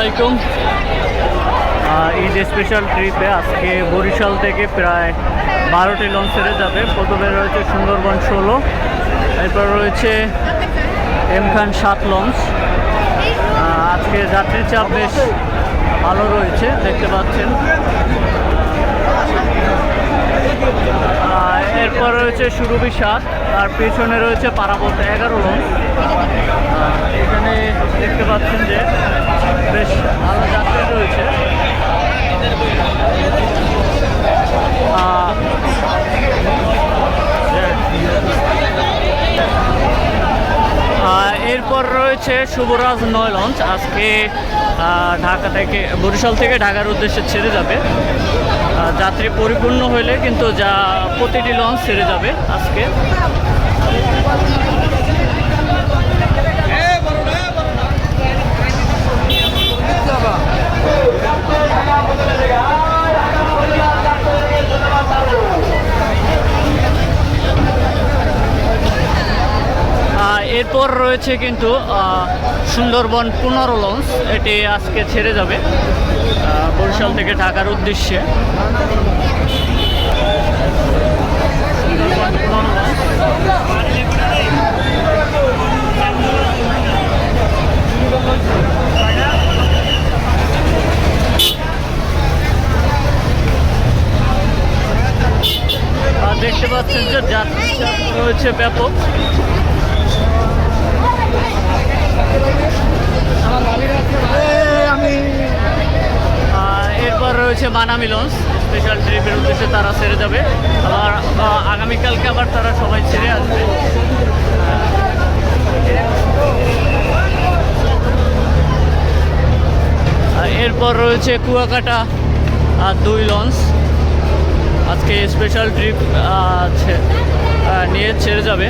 আলাইকুম। ঈদ স্পেশাল ট্রিপে আজকে বরিশাল থেকে প্রায় বারোটি লঞ্চ ছেড়ে যাবে। প্রথমে রয়েছে সুন্দরবন ষোলো, এরপর রয়েছে এম খান সাত লঞ্চ আজকে যাত্রীর চাপ বেশ ভালো রয়েছে, দেখতে পাচ্ছেন। এরপর রয়েছে সুরভি সাত আর পেছনে রয়েছে পারাবত এগারো লঞ্চ এখানে দেখতে পাচ্ছেন যে বেশ ভালো যাত্রী রয়েছে। এরপর রয়েছে শুভরাজ নয় লঞ্চ আজকে ঢাকা থেকে, বরিশাল থেকে ঢাকার উদ্দেশ্যে ছেড়ে যাবে। যাত্রী পরিপূর্ণ হলে কিন্তু যা প্রতিটি লঞ্চ ছেড়ে যাবে আজকে। এরপর রয়েছে কিন্তু সুন্দরবন পনেরো লঞ্চ এটি আজকে ছেড়ে যাবে বরিশাল থেকে ঢাকার উদ্দেশ্যে সুন্দরবন 15 লঞ্চ। আহ, দেখতে পাচ্ছেন যে যাত্রী রয়েছে ব্যাপক এরপর রয়েছে বানামি লঞ্চ স্পেশাল ট্রিপের উদ্দেশ্যে তারা ছেড়ে যাবে। আবার আগামীকালকে আবার তারা সবাই ছেড়ে আসবে। এরপর রয়েছে কুয়াকাটা আর দুই লঞ্চ। আজকে স্পেশাল ট্রিপ নিয়ে ছেড়ে যাবে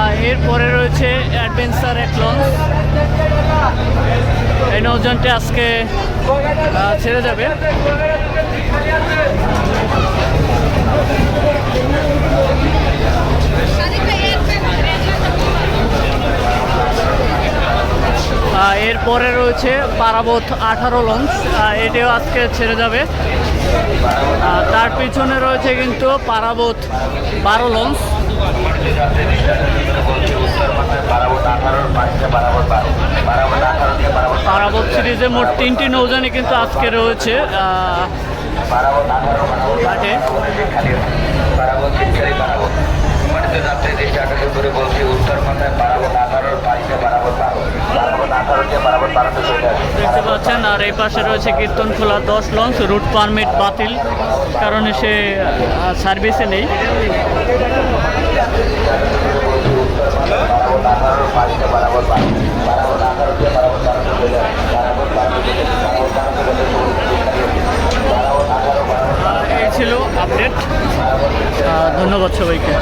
আর এরপরে রয়েছে অ্যাডভেঞ্চার এক লঞ্চ এই নৌযানটি আজকে ছেড়ে যাবে। এরপরে রয়েছে পারাবত আঠারো লঞ্চ এটিও আজকে ছেড়ে যাবে। তার পিছনে রয়েছে কিন্তু পারাবত বারো লঞ্চ পারাবত সিরিজে মোট তিনটি নৌজানি কিন্তু আজকে রয়েছে ঘাটে দেখতে পাচ্ছেন আর এই পাশে রয়েছে কীর্তনখোলা দশ লঞ্চ রুট পারমিট বাতিল কারণে সে সার্ভিসে নেই। ধন্যবাদ সবাইকে।